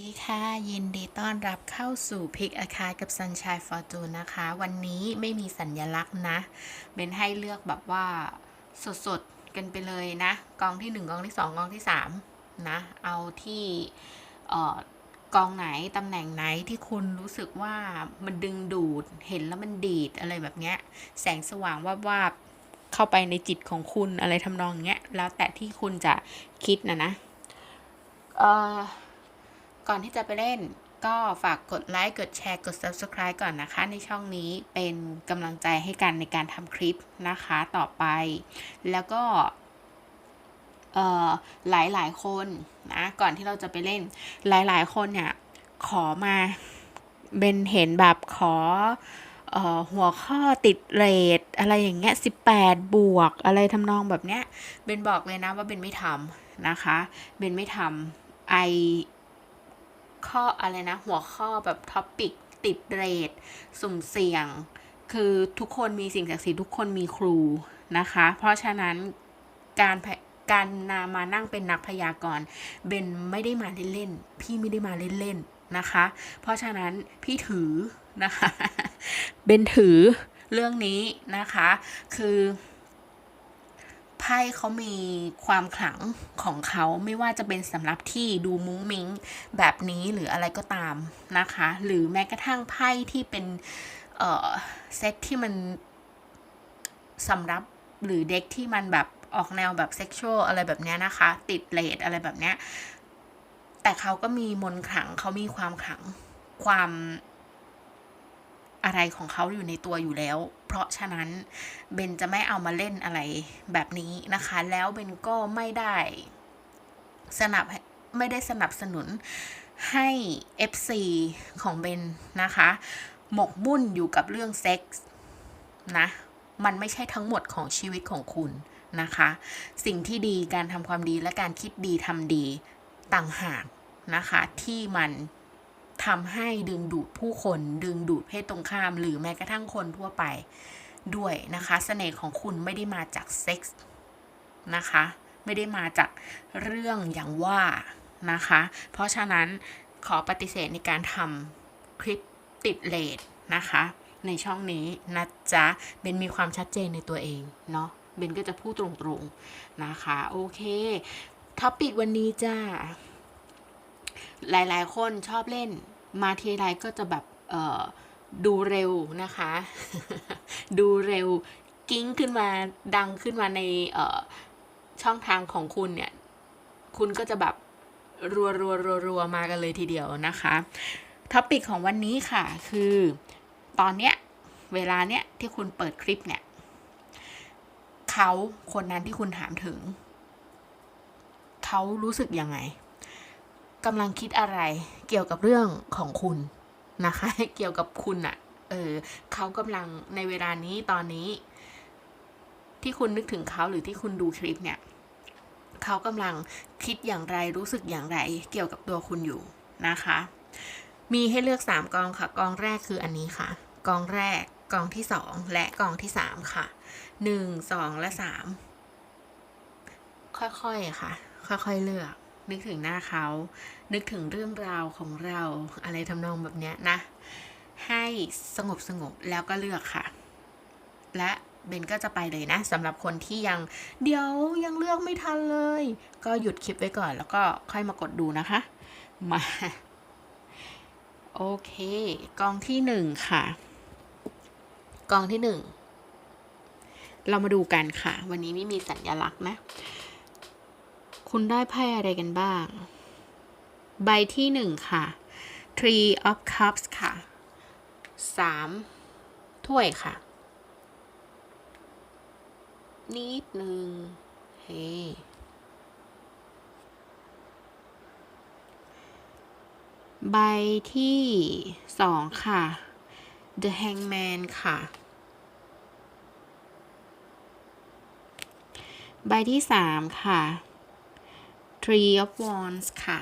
ดีค่ะ ยินดีต้อนรับเข้าสู่พิกอาคากับ Sunshine Fortune นะคะ วันนี้ไม่มีสัญญลักษณ์นะเบนให้เลือกแบบว่าสดๆ กันไปเลยนะ กองที่ 1 กองที่ 2 กองที่ 3 นะ เอาที่เออกองไหน ตำแหน่งไหนที่คุณรู้สึกว่ามันดึงดูดเห็นแล้วมันดีดอะไรแบบเนี้ย แสงสว่างวาบๆเข้าไปในจิตของคุณอะไรทำนองเนี้ย แล้วแต่ที่คุณจะคิดนะนะเอ่อ ก่อนที่จะไปเล่น ก็ฝากกดไลค์กดแชร์กด Subscribe ก่อนนะคะ ในช่องนี้เป็นกำลังใจให้กันในการทำคลิปนะคะต่อไป แล้วก็เอ่อหลายๆคนนะก่อนที่เราจะไปเล่นหลายๆคนเนี่ยขอมาเบนเห็นแบบขอเอ่อหัวข้อติดเรทอะไรอย่างเงี้ย18บวกอะไรทำนองแบบเนี้ยเบนบอกเลยนะว่าเบนไม่ทำนะคะเบนไม่ทำไอ ข้ออะไรนะ หัวข้อแบบท็อปิกติดเรทสุ่มเสี่ยง คือทุกคนมีสิ่งศักดิ์สิทธิ์ทุกคนมีครูนะคะ เพราะฉะนั้นการการนามานั่งเป็นนักพยากรณ์เบนไม่ได้มาเล่นๆพี่ไม่ได้มาเล่นๆนะคะ เพราะฉะนั้นพี่ถือนะคะเบนถือเรื่องนี้นะคะ คือ ไพ่เขามีความขลังของเขาไม่ว่าจะเป็นสำหรับที่ดูมุ้งมิ้งแบบนี้หรืออะไรก็ตามนะคะ หรือแม้กระทั่งไพ่ที่เป็นเอ่อเซตที่มันสำหรับหรือเด็กที่มันแบบออกแนวแบบเซ็กชวลอะไรแบบเนี้ยนะคะ ติดเลดอะไรแบบเนี้ยแต่เขาก็มีมนขลังเขามีความขลังความอะไรของเขาอยู่ในตัวอยู่แล้ว เพราะฉะนั้นเบนจะไม่เอามาเล่นอะไรแบบนี้นะคะ แล้วเบนก็ไม่ได้สนับไม่ได้สนับสนุนให้ FC ของเบนนะคะ หมกมุ่นอยู่กับเรื่องเซ็กส์นะมันไม่ใช่ทั้งหมดของชีวิตของคุณนะคะ สิ่งที่ดีการทำความดีและการคิดดีทำดีต่างหากนะคะ ที่มัน ทำให้ดึงดูดผู้คน ดึงดูดเพศตรงข้าม หรือแม้กระทั่งคนทั่วไปด้วยนะคะเสน่ห์ของคุณไม่ได้มาจากเซ็กส์นะคะ ไม่ได้มาจากเรื่องอย่างว่านะคะ เพราะฉะนั้นขอปฏิเสธในการทำคลิปติดเลทนะคะ ในช่องนี้นะจ๊ะเบนมีความชัดเจนในตัวเองเนาะเบนก็จะพูดตรงๆนะคะ โอเคท็อปิกวันนี้จ้าหลายๆ คนชอบเล่น มาทีไรก็จะแบบเอ่อดูเร็วนะคะ ดูเร็วกิ้งขึ้นมาดังขึ้นมาในเอ่อช่องทางของคุณเนี่ย คุณก็จะแบบรัวรัวรัวรัวมากันเลยทีเดียวนะคะท็อปิกของวันนี้ค่ะคือตอนเนี้ยเวลาเนี้ยที่คุณเปิดคลิปเนี่ยเขาคนนั้นที่คุณถามถึง เขารู้สึกยังไง กำลังคิดอะไรเกี่ยวกับเรื่องของคุณนะคะ เกี่ยวกับคุณอะเออเขากำลังในเวลานี้ตอนนี้ ที่คุณนึกถึงเขาหรือที่คุณดูคลิปเนี่ยเขากำลังคิดอย่างไรรู้สึกอย่างไรเกี่ยวกับตัวคุณอยู่นะคะ มีให้เลือก 3กองค่ะ กองแรกคืออันนี้ค่ะ กองแรกกองที่ 2 และกองที่ 3 ค่ะ 1 2 และ 3 ค่อยๆค่ะ ค่อยๆเลือก นึกถึงหน้าเขา นึกถึงเรื่องราวของเราอะไรทำนองแบบเนี้ยนะ ให้สงบสงบแล้วก็เลือกค่ะ และเบนก็จะไปเลยนะสำหรับคนที่ยังเดี๋ยวยังเลือกไม่ทันเลย ก็หยุดคลิปไว้ก่อน แล้วก็ค่อยมากดดูนะคะ มา โอเค กองที่หนึ่งค่ะ กองที่หนึ่งเรามาดูกันค่ะ วันนี้ไม่มีสัญลักษณ์นะ คุณได้ไพ่อะไรกันบ้าง ใบที่หนึ่งค่ะ Three of Cups ค่ะสามถ้วยค่ะ นิดหนึ่งเฮ้ใบที่สองค่ะ The Hangman ค่ะ ใบที่สามค่ะ Three of Wands ค่ะ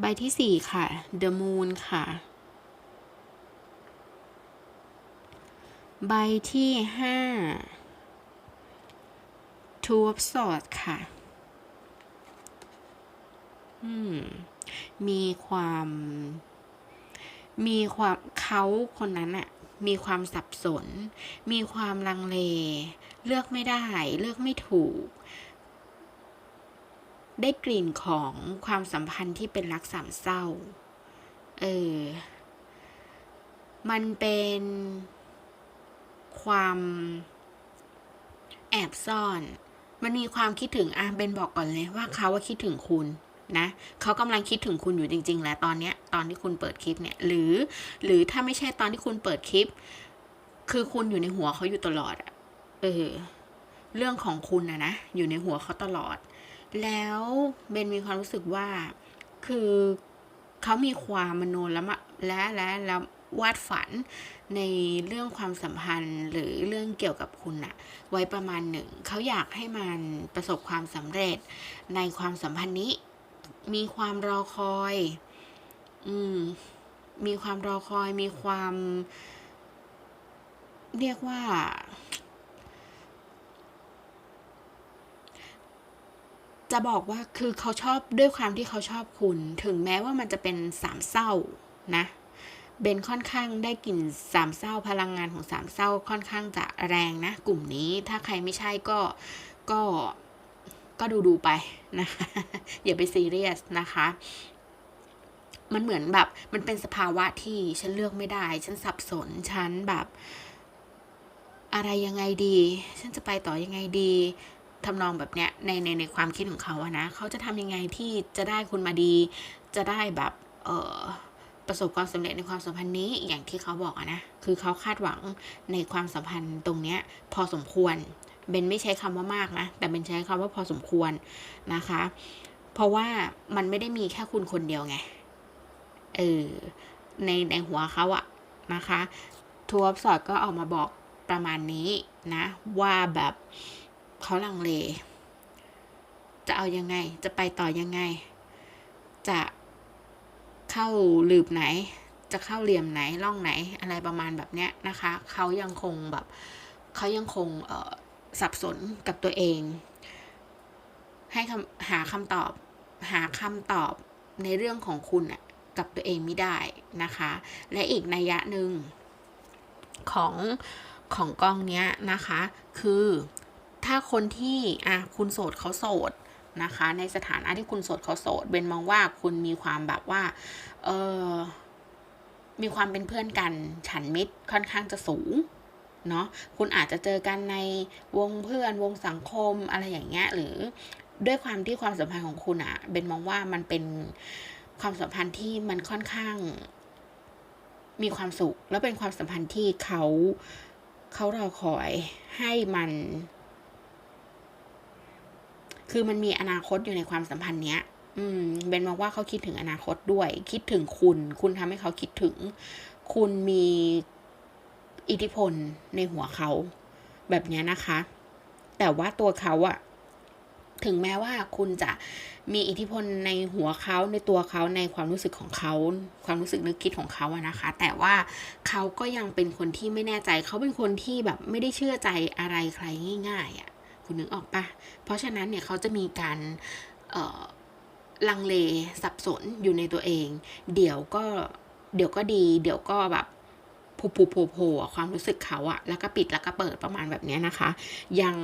ใบที่สี่ค่ะ The Moon ค่ะ ใบที่ห้า Two of Swords ค่ะมมีความ มีความเขาคนนั้นอะ มีความสับสน มีความลังเล เลือกไม่ได้ เลือกไม่ถูก ได้กลิ่นของความสัมพันธ์ที่เป็นรักสามเศร้า เออ มันเป็นความแอบซ่อน มันมีความคิดถึงอะเบนบอกก่อนเลยว่าเขาว่าคิดถึงคุณ นะเขากำลังคิดถึงคุณอยู่จริง ๆ แล้วตอนเนี้ยตอนที่คุณเปิดคลิปเนี่ยหรือ หรือถ้าไม่ใช่ตอนที่คุณเปิดคลิป คือคุณอยู่ในหัวเขาอยู่ตลอดอะเออเรื่องของคุณอะนะอยู่ในหัวเขาตลอด แล้วเบนมีความรู้สึกว่าคือเขามีความมโนแล้วมาและและแล้ววาดฝันในเรื่องความสัมพันธ์หรือเรื่องเกี่ยวกับคุณอะไว้ประมาณหนึ่งเขาอยากให้มันประสบความสำเร็จในความสัมพันธ์นี้ มีความรอคอย อืม มีความรอคอย มีความ เรียกว่า จะบอกว่าคือเขาชอบด้วยความที่เขาชอบคุณ ถึงแม้ว่ามันจะเป็นสามเศร้านะเบนค่อนข้างได้กลิ่นสามเศร้าพลังงานของสามเศร้าค่อนข้างจะแรงนะ กลุ่มนี้ถ้าใครไม่ใช่ก็ก็ ก็ดูดูไปนะคะอย่าไปซีเรียสนะคะ มันเหมือนแบบมันเป็นสภาวะที่ฉันเลือกไม่ได้ ฉันสับสนฉันแบบ อะไรยังไงดี ฉันจะไปต่อยังไงดีทำนองแบบเนี้ยในในในความคิดของเขาอะนะเขาจะทำยังไงที่จะได้คุณมาดี จะได้แบบเออประสบความสำเร็จในความสัมพันธ์นี้อย่างที่เขาบอกอะนะ คือเขาคาดหวังในความสัมพันธ์ตรงเนี้ย พอสมควร เบนไม่ใช้คำว่ามากนะ แต่เบนใช้คำว่าพอสมควรนะคะ เพราะว่ามันไม่ได้มีแค่คุณคนเดียวไง เออ ในในหัวเขาอะนะคะ ทัวร์สอดก็ออกมาบอกประมาณนี้นะ ว่าแบบเขาลังเล จะเอายังไง จะไปต่อยังไง จะเข้าหลืบไหน จะเข้าเหลี่ยมไหนร่องไหนอะไรประมาณแบบเนี้ยนะคะ เขายังคงแบบเขายังคงเอ่อ สับสนกับตัวเอง ให้หาคำตอบ หาคำตอบในเรื่องของคุณอะกับตัวเองไม่ได้นะคะ และอีกนัยยะหนึ่งของของกองเนี้ยนะคะ คือถ้าคนที่อะคุณโสดเขาโสดนะคะ ในสถานะที่คุณโสดเขาโสดเบนมองว่าคุณมีความแบบว่าเออมีความเป็นเพื่อนกันฉันมิตรค่อนข้างจะสูง เนาะคุณอาจจะเจอกันในวงเพื่อนวงสังคมอะไรอย่างเงี้ยหรือด้วยความที่ความสัมพันธ์ของคุณอะเบนมองว่ามันเป็นความสัมพันธ์ที่มันค่อนข้างมีความสุข แล้วเป็นความสัมพันธ์ที่เขาเขารอคอยให้มัน คือมันมีอนาคตอยู่ในความสัมพันธ์เนี้ย อืมเบนมองว่าเขาคิดถึงอนาคตด้วย คิดถึงคุณ คุณทำให้เขาคิดถึง คุณมี อิทธิพลในหัวเขาแบบนี้นะคะ แต่ว่าตัวเขาอะถึงแม้ว่าคุณจะมีอิทธิพลในหัวเขาในตัวเขาในความรู้สึกของเขา ความรู้สึกนึกคิดของเขาอะนะคะ แต่ว่าเขาก็ยังเป็นคนที่ไม่แน่ใจ เขาเป็นคนที่แบบไม่ได้เชื่อใจอะไรใครง่ายๆอะคุณนึกออกปะเพราะฉะนั้นเนี่ยเขาจะมีการเอ่อลังเลสับสนอยู่ในตัวเอง เดี๋ยวก็เดี๋ยวก็ดี เดี๋ยวก็แบบ โผล่โผล่ความรู้สึกเขาอะแล้วก็ปิดแล้วก็เปิดประมาณแบบนี้นะคะ ยัง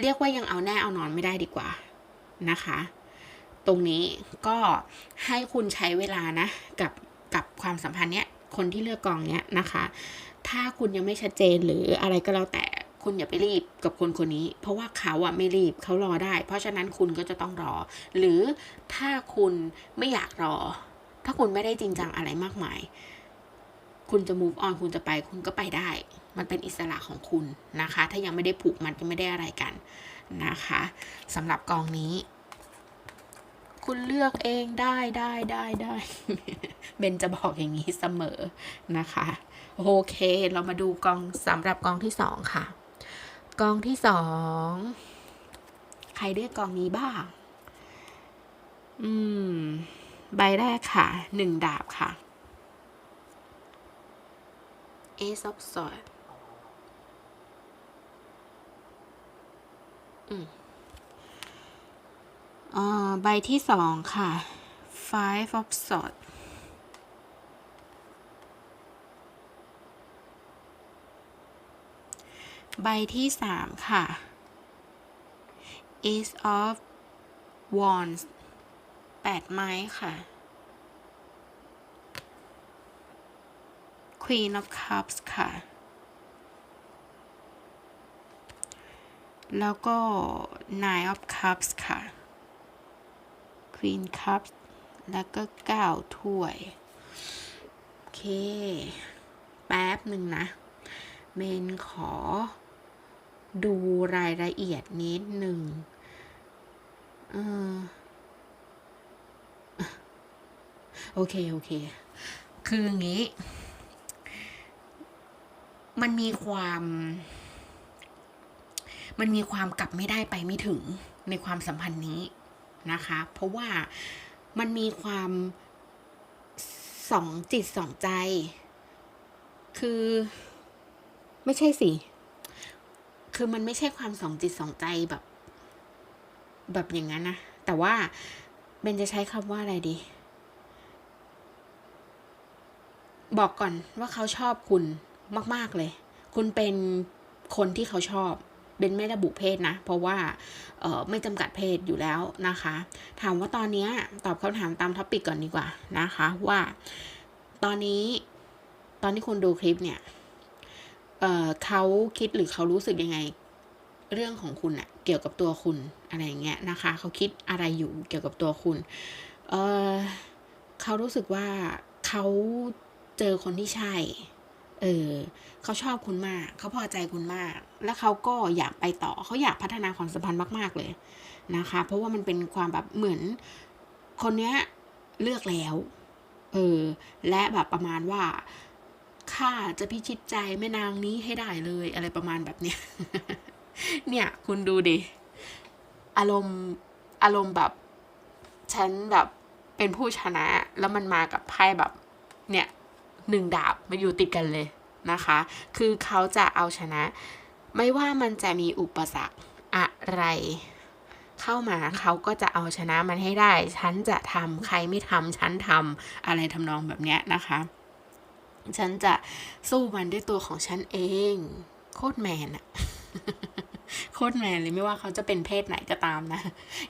เรียกว่ายังเอาแน่เอานอนไม่ได้ดีกว่านะคะ ตรงนี้ก็ให้คุณใช้เวลานะกับกับความสัมพันธ์เนี้ยคนที่เลือกกองเนี้ยนะคะ ถ้าคุณยังไม่ชัดเจนหรืออะไรก็แล้วแต่คุณอย่าไปรีบกับคนคนนี้ เพราะว่าเขาอะไม่รีบเขารอได้ เพราะฉะนั้นคุณก็จะต้องรอ หรือถ้าคุณไม่อยากรอ ถ้าคุณไม่ได้จริงจังอะไรมากมาย คุณจะ move on คุณจะไป คุณก็ไปได้ มันเป็นอิสระของคุณนะคะ ถ้ายังไม่ได้ผูกมันยังไม่ได้อะไรกันนะคะสำหรับกองนี้ คุณเลือกเองได้ได้ได้ได้เบนจะบอกอย่างนี้เสมอนะคะโอเค เรามาดูกองสำหรับกองที่สองค่ะ กองที่สองใครเรียกกองนี้บ้าง อืม ใบแรกค่ะ หนึ่งดาบค่ะ Ace of Swords อืมอ่าใบที่สองค่ะ five of swords ใบที่สามค่ะ ace of wands แปดไม้ค่ะ queen of cups ค่ะ แล้วก็ nine of cups ค่ะ queen cups แล้วก็เก้าถ้วย โอเค แป๊บหนึ่งนะ เมนขอดูรายละเอียดนิดหนึ่งเออโอเค โอเค คืออย่างนี้ มันมีความ มันมีความกลับไม่ได้ไปไม่ถึงในความสัมพันธ์นี้นะคะ เพราะว่ามันมีความสองจิตสองใจ คือไม่ใช่สิ คือมันไม่ใช่ความสองจิตสองใจแบบ แบบอย่างนั้นนะแต่ว่าเบนจะใช้คำว่าอะไรดี บอกก่อนว่าเขาชอบคุณ มาก ๆ เลย คุณเป็นคนที่เขาชอบเบนไม่ระบุเพศนะ เพราะว่าเออไม่จำกัดเพศอยู่แล้วนะคะ ถามว่าตอนนี้ตอบคำถามตามท็อปิกก่อนดีกว่านะคะว่าตอนนี้ตอนที่คุณดูคลิปเนี่ยเออเขาคิดหรือเขารู้สึกยังไงเรื่องของคุณอะเกี่ยวกับตัวคุณอะไรอย่างเงี้ยนะคะ เขาคิดอะไรอยู่เกี่ยวกับตัวคุณเออเขารู้สึกว่าเขาเจอคนที่ใช่ เออเขาชอบคุณมาก เขาพอใจคุณมาก แล้วเขาก็อยากไปต่อ เขาอยากพัฒนาความสัมพันธ์มาก ๆ เลยนะคะ เพราะว่ามันเป็นความแบบเหมือนคนเนี้ยเลือกแล้ว เออ และแบบประมาณว่าข้าจะพิชิตใจแม่นางนี้ให้ได้เลยอะไรประมาณแบบเนี้ย เนี่ยคุณดูดิ อารมณ์อารมณ์แบบฉันแบบเป็นผู้ชนะ แล้วมันมากับไพ่แบบ เนี่ย หนึ่งดาบมาอยู่ติดกันเลยนะคะ คือเขาจะเอาชนะ ไม่ว่ามันจะมีอุปสรรคอะไร เข้ามาเขาก็จะเอาชนะมันให้ได้ ฉันจะทำใครไม่ทำฉันทำอะไรทำนองแบบนี้นะคะ ฉันจะสู้มันด้วยตัวของฉันเอง โคตรแมนอะ โคตรแมนเลยไม่ว่าเขาจะเป็นเพศไหนก็ตามนะ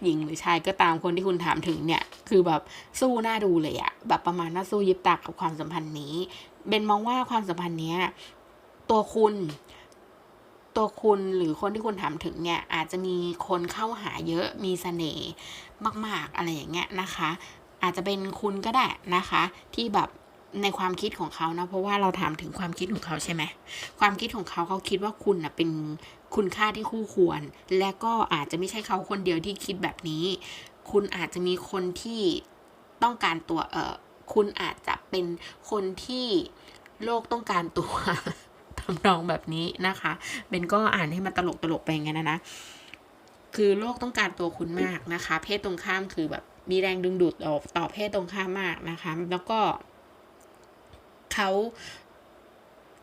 หญิงหรือชายก็ตามคนที่คุณถามถึงเนี่ย คือแบบสู้หน้าดูเลยอะแบบประมาณน่าสู้ยิบตากกับความสัมพันธ์นี้เบนมองว่าความสัมพันธ์เนี้ยตัวคุณตัวคุณหรือคนที่คุณถามถึงเนี่ย อาจจะมีคนเข้าหาเยอะมีเสน่ห์มาก ๆ อะไรอย่างเงี้ยนะคะ อาจจะเป็นคุณก็ได้นะคะ ที่แบบในความคิดของเขานะเพราะว่าเราถามถึงความคิดของเขาใช่ไหมความคิดของเขาเขาคิดว่าคุณนะเป็น คุณค่าที่คู่ควร และก็อาจจะไม่ใช่เขาคนเดียวที่คิดแบบนี้ คุณอาจจะมีคนที่ต้องการตัวเออคุณอาจจะเป็นคนที่โลกต้องการตัวทำนองแบบนี้นะคะเบนก็อ่านให้มันตลกตลกไปงนั้นนะนะคือโลกต้องการตัวคุณมากนะคะ เพศตรงข้ามคือแบบมีแรงดึงดูดต่อเพศตรงข้ามมากนะคะ แล้วก็เขา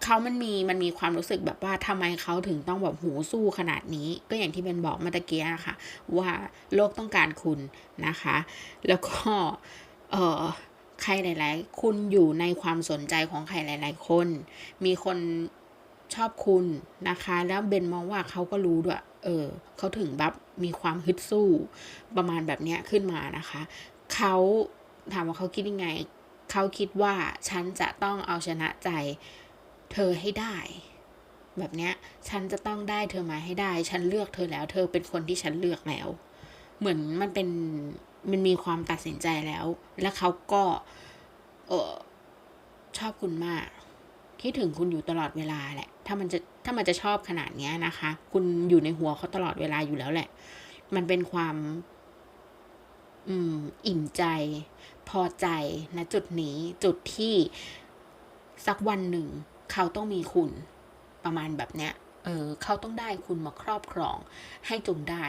เขามันมีมันมีความรู้สึกแบบว่าทำไมเขาถึงต้องแบบหูสู้ขนาดนี้ ก็อย่างที่เบนบอกเมื่อตะเกียค่ะ ว่าโลกต้องการคุณนะคะ แล้วก็เออใครหลาย ๆ คุณอยู่ในความสนใจของใครหลาย ๆ คน มีคนชอบคุณนะคะ แล้วเบนมองว่าเขาก็รู้ด้วย เออเขาถึงแบบมีความฮึดสู้ประมาณแบบเนี้ยขึ้นมานะคะ เขาถามว่าเขาคิดยังไง เขาคิดว่าฉันจะต้องเอาชนะใจ เธอให้ได้ แบบเนี้ย ฉันจะต้องได้เธอมาให้ได้ ฉันเลือกเธอแล้ว เธอเป็นคนที่ฉันเลือกแล้ว เหมือนมันเป็นมันมีความตัดสินใจแล้ว และเขาก็เออชอบคุณมากคิดถึงคุณอยู่ตลอดเวลาแหละ ถ้ามันจะถ้ามันจะชอบขนาดเนี้ยนะคะ คุณอยู่ในหัวเขาตลอดเวลาอยู่แล้วแหละ มันเป็นความ อืม อิ่มใจ พอใจนะจุดนี้จุดที่สักวันหนึ่ง เขาต้องมีคุณประมาณแบบเนี้ย เออ เขาต้องได้คุณมาครอบครอง ให้จงได้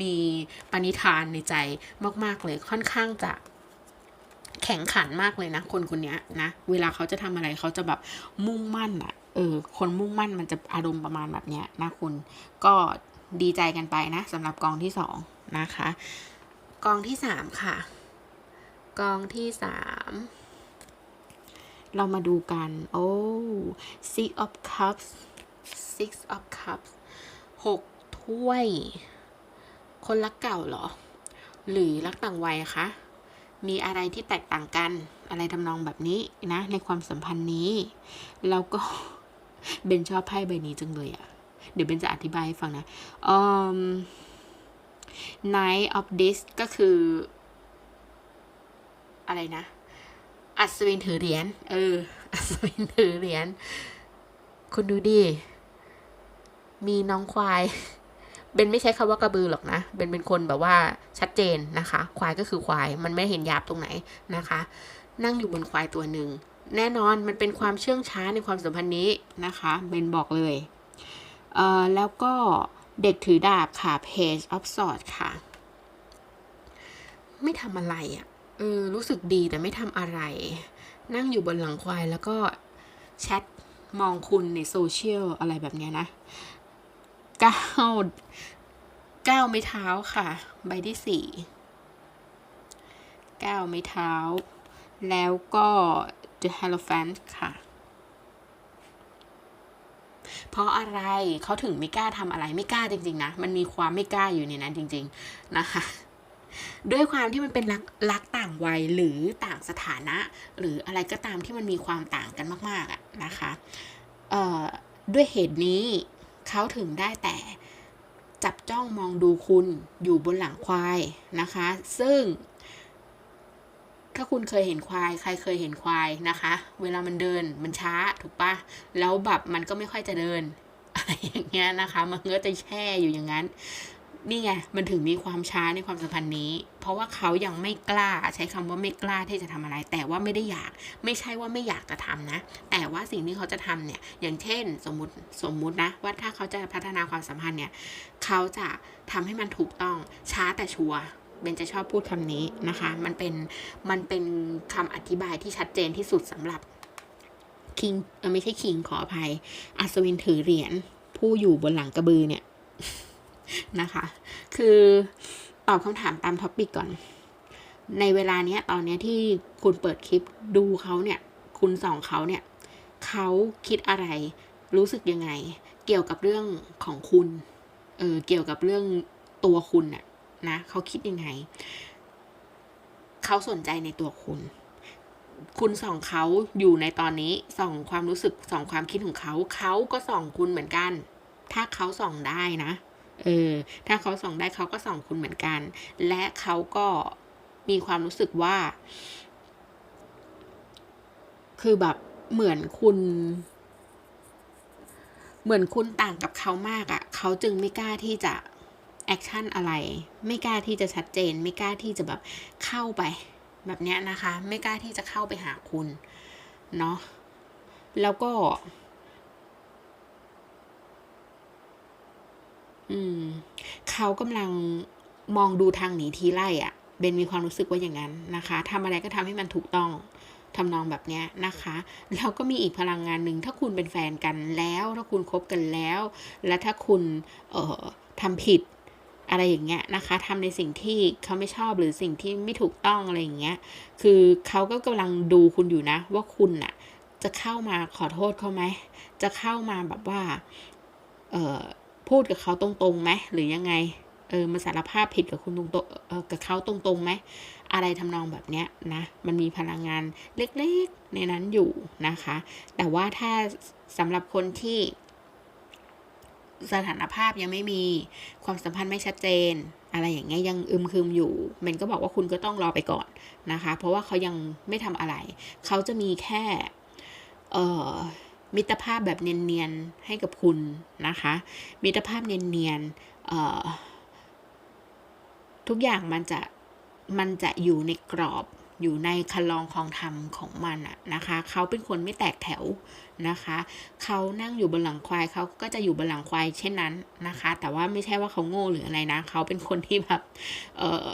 มีปณิธานในใจมาก ๆ เลยค่อนข้างจะแข็งขันมากเลยนะ คนคนนี้นะ เวลาเขาจะทำอะไรเขาจะแบบมุ่งมั่นอะเออ คนมุ่งมั่นมันจะอารมณ์ประมาณแบบเนี้ยนะคุณ ก็ดีใจกันไปนะสำหรับกองที่สองนะคะ กองที่สามค่ะ กองที่สาม เรามาดูกัน โอ้ six of cups six of cups หกถ้วย คนรักเก่าเหรอ หรือรักต่างวัยคะ มีอะไรที่แตกต่างกัน อะไรทำนองแบบนี้นะ ในความสัมพันธ์นี้ แล้วก็ เบนชอบไพ่ใบนี้จังเลยอะเดี๋ยวเบนจะอธิบายให้ฟังนะอืม Night of this ก็คือ อะไรนะ อัศวินถือเหรียญ เออ อัศวินถือเหรียญ คุณดูดิ มีน้องควาย เบนไม่ใช้คำว่ากระบือหรอกนะ เบนเป็นคนแบบว่าชัดเจนนะคะ ควายก็คือควาย มันไม่เห็นหยาบตรงไหนนะคะ นั่งอยู่บนควายตัวหนึ่ง แน่นอนมันเป็นความเชื่องช้าในความสัมพันธ์นี้นะคะ เบนบอกเลย เอ่อแล้วก็เด็กถือดาบค่ะ Page of sword ค่ะ ไม่ทำอะไรอะ่ะ เออรู้สึกดีแต่ไม่ทำอะไร นั่งอยู่บนหลังควายแล้วก็แชทมองคุณในโซเชียลอะไรแบบนี้นะก้าวก้าวไม่เท้าค่ะ ใบที่สี่ก้าวไม่เท้า แล้วก็ The Hierophant ค่ะ เพราะอะไรเขาถึงไม่กล้าทำอะไรไม่กล้าจริง ๆ นะ มันมีความไม่กล้าอยู่ในนั้นจริง ๆ นะคะ ด้วยความที่มันเป็นรักรักต่างวัยหรือต่างสถานะ หรืออะไรก็ตามที่มันมีความต่างกันมากๆอะนะคะเอ่อด้วยเหตุนี้เขาถึงได้แต่จับจ้องมองดูคุณอยู่บนหลังควายนะคะ ซึ่ง ถ้าคุณเคยเห็นควาย ใครเคยเห็นควายนะคะ เวลามันเดินมันช้าถูกปะแล้วแบบมันก็ไม่ค่อยจะเดินอะไรอย่างเงี้ยนะคะ มันก็จะแช่อยู่อย่างนั้น นี่ไงมันถึงมีความช้าในความสัมพันธ์นี้ เพราะว่าเขายังไม่กล้าใช้คำว่าไม่กล้าที่จะทำอะไร แต่ว่าไม่ได้อยาก ไม่ใช่ว่าไม่อยากจะทำนะ แต่ว่าสิ่งที่เขาจะทำเนี่ย อย่างเช่น สมมติสมมุตินะว่าถ้าเขาจะพัฒนาความสัมพันธ์เนี่ย เขาจะทำให้มันถูกต้องช้าแต่ชัวร์เบนจะชอบพูดคำนี้นะคะ มันเป็นมันเป็นคำอธิบายที่ชัดเจนที่สุดสำหรับคิงไม่ใช่คิงขออภัยอัศวินถือเหรียญผู้อยู่บนหลังกระบือเนี่ย นะคะ คือตอบคำถามตามท็อปปิกก่อน ในเวลาเนี้ยตอนเนี้ยที่คุณเปิดคลิปดูเขาเนี่ย คุณส่องเขาเนี่ยเขาคิดอะไร รู้สึกยังไง เกี่ยวกับเรื่องของคุณ เออเกี่ยวกับเรื่องตัวคุณน่ะนะเขาคิดยังไงเขาสนใจในตัวคุณ คุณส่องเขาอยู่ในตอนนี้ส่องความรู้สึกส่องความคิดของเขาเขาก็ส่องคุณเหมือนกัน ถ้าเขาส่องได้นะ เออถ้าเขาส่องได้เขาก็ส่องคุณเหมือนกัน และเขาก็มีความรู้สึกว่า คือแบบเหมือนคุณ เหมือนคุณต่างกับเขามากอะ่ะ เขาจึงไม่กล้าที่จะแอคชั่นอะไร ไม่กล้าที่จะชัดเจน ไม่กล้าที่จะแบบเข้าไป แบบเนี้ยนะคะ ไม่กล้าที่จะเข้าไปหาคุณ เนาะแล้วก็ อืม เขากำลังมองดูทางหนีทีไล่อะเบนมีความรู้สึกว่าอย่างนั้นนะคะทำอะไรก็ทำให้มันถูกต้องทำนองแบบเนี้ยนะคะ แล้วก็มีอีกพลังงานหนึ่งถ้าคุณเป็นแฟนกันแล้ว ถ้าคุณคบกันแล้ว และถ้าคุณเอ่อทำผิดอะไรอย่างเงี้ยนะคะทำในสิ่งที่เขาไม่ชอบหรือสิ่งที่ไม่ถูกต้องอะไรอย่างเงี้ย คือเขาก็กำลังดูคุณอยู่นะ ว่าคุณน่ะ จะเข้ามาขอโทษเขาไหม จะเข้ามาแบบว่า เอ่อ พูดกับเขาตรงๆไหมหรือยังไง เออมาสารภาพผิดกับคุณตรงๆเออกับเขาตรงๆไหมอะไรทำนองแบบเนี้ยนะ มันมีพลังงานเล็กๆในนั้นอยู่นะคะ แต่ว่าถ้าสำหรับคนที่สถานภาพยังไม่มีความสัมพันธ์ไม่ชัดเจน อะไรอย่างเงี้ยยังอึมครึมอยู่เมนก็บอกว่าคุณก็ต้องรอไปก่อนนะคะ เพราะว่าเขายังไม่ทำอะไร เขาจะมีแค่ เอ่อ มิตรภาพแบบเนียนๆให้กับคุณนะคะ มิตรภาพเนียนๆทุกอย่างมันจะมันจะอยู่ในกรอบอยู่ในคันลองคลองธรรมของมันอะนะคะ เขาเป็นคนไม่แตกแถวนะคะ เขานั่งอยู่บนหลังควายเขาก็จะอยู่บนหลังควายเช่นนั้นนะคะ แต่ว่าไม่ใช่ว่าเขาโง่หรืออะไรนะ เขาเป็นคนที่แบบเออ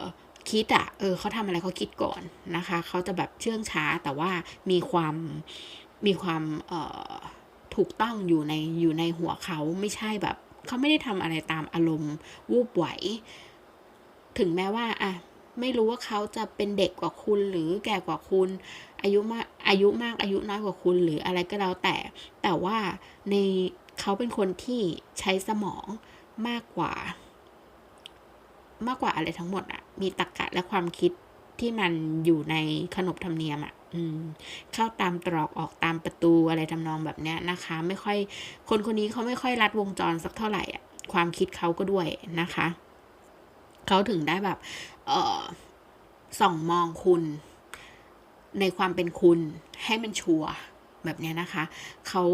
คิดอะเออเขาทำอะไรเขาคิดก่อนนะคะ เขาจะแบบเชื่องช้าแต่ว่ามีความ มีความถูกต้องอยู่ในอยู่ในหัวเขาไม่ใช่แบบเขาไม่ได้ทำอะไรตามอารมณ์วูบไหว ถึงแม้ว่าอะไม่รู้ว่าเขาจะเป็นเด็กกว่าคุณหรือแก่กว่าคุณ อายุมากอายุมากอายุน้อยกว่าคุณหรืออะไรก็แล้วแต่ แต่ว่าในเขาเป็นคนที่ใช้สมองมากกว่า มากกว่าอะไรทั้งหมดอะมีตรรกะและความคิดที่มันอยู่ในขนบธรรมเนียมอะ เข้าตามตรอกออกตามประตูอะไรทำนองแบบเนี้ยนะคะ ไม่ค่อยคนคนนี้เขาไม่ค่อยรัดวงจรสักเท่าไหร่อะความคิดเขาก็ด้วยนะคะเขาถึงได้แบบ เออส่องมองคุณ ในความเป็นคุณให้มันชัวร์แบบเนี้ยนะคะ เขา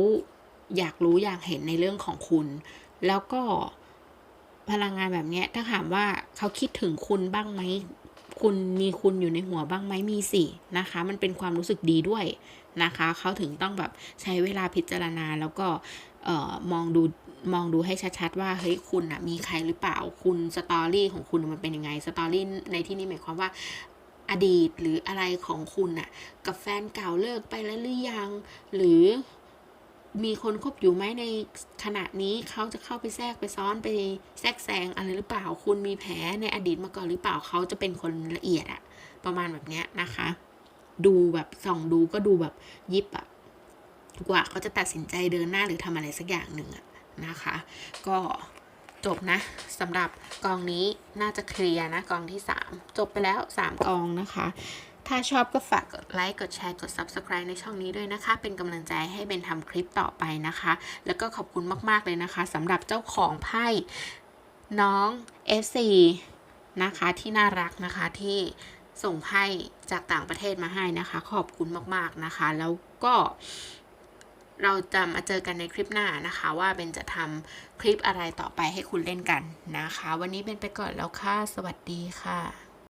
อยากรู้อยากเห็นในเรื่องของคุณ แล้วก็พลังงานแบบเนี้ยถ้าถามว่าเขาคิดถึงคุณบ้างไหม คุณมีคุณอยู่ในหัวบ้างไหมมีสินะคะ มันเป็นความรู้สึกดีด้วยนะคะ เขาถึงต้องแบบใช้เวลาพิจารณาแล้วก็เออมองดูมองดูให้ชัดๆ ว่าเฮ้ยคุณอะมีใครหรือเปล่าคุณสตอรี่ของคุณมันเป็นยังไงสตอรี่ในที่นี้หมายความว่าอดีตหรืออะไรของคุณน่ะกับแฟนเก่าเลิกไปแล้วหรือยัง หรือ มีคนคบอยู่ไหมในขณะนี้เขาจะเข้าไปแทรกไปซ้อนไปแทรกแซงอะไรหรือเปล่า คุณมีแผลในอดีตมาก่อนหรือเปล่าเขาจะเป็นคนละเอียดอะประมาณแบบเนี้ยนะคะ ดูแบบส่องดูก็ดูแบบยิบอะกว่าเขาจะตัดสินใจเดินหน้าหรือทำอะไรสักอย่างหนึ่งอะนะคะ ก็จบนะสำหรับกองนี้น่าจะเคลียร์นะกองที่ 3 จบไปแล้ว 3 กองนะคะ ถ้าชอบก็ฝากกดไลค์ กดแชร์ กด Subscribe ในช่องนี้ด้วยนะคะ เป็นกำลังใจให้เบนทำคลิปต่อไปนะคะ แล้วก็ขอบคุณมากๆเลยนะคะสำหรับเจ้าของไพ่น้อง FC นะคะที่น่ารักนะคะที่ส่งไพ่จากต่างประเทศมาให้นะคะ ขอบคุณมากๆนะคะ แล้วก็เราจะมาเจอกันในคลิปหน้านะคะ ว่าเบนจะทำคลิปอะไรต่อไปให้คุณเล่นกันนะคะ วันนี้เบนไปก่อนแล้วค่ะ สวัสดีค่ะ